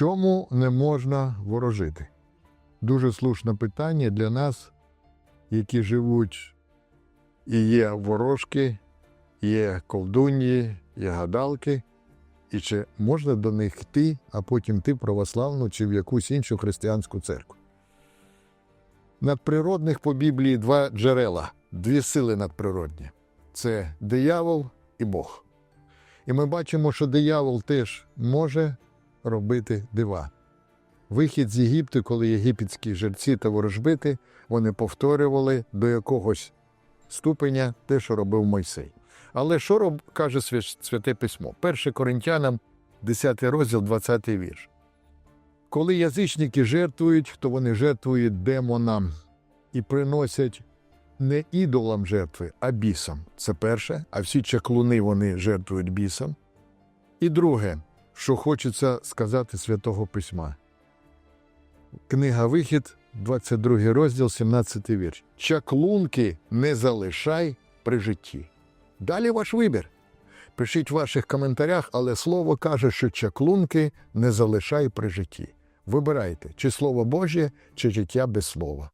Чому не можна ворожити? Дуже слушне питання для нас, які живуть і є ворожки, є колдуньї, є гадалки. І чи можна до них йти, а потім йти в православну чи в якусь іншу християнську церкву? Надприродних по Біблії два джерела, дві сили надприродні це диявол і Бог. І ми бачимо, що диявол теж може робити дива. Вихід з Єгипту, коли єгипетські жерці та ворожбити, вони повторювали до якогось ступеня те, що робив Мойсей. Але що роб, каже Святе Письмо? 1 Коринтянам, 10 розділ, 20 вірш. Коли язичники жертвують, то вони жертвують демонам і приносять не ідолам жертви, а бісам. Це перше, а всі чаклуни вони жертвують бісам. І друге, що хочеться сказати Святого Письма. Книга Вихід, 22 розділ, 17 вірш. Чаклунки не залишай при житті. Далі ваш вибір. Пишіть в ваших коментарях, але слово каже, що чаклунки не залишай при житті. Вибирайте, чи слово Боже, чи життя без слова.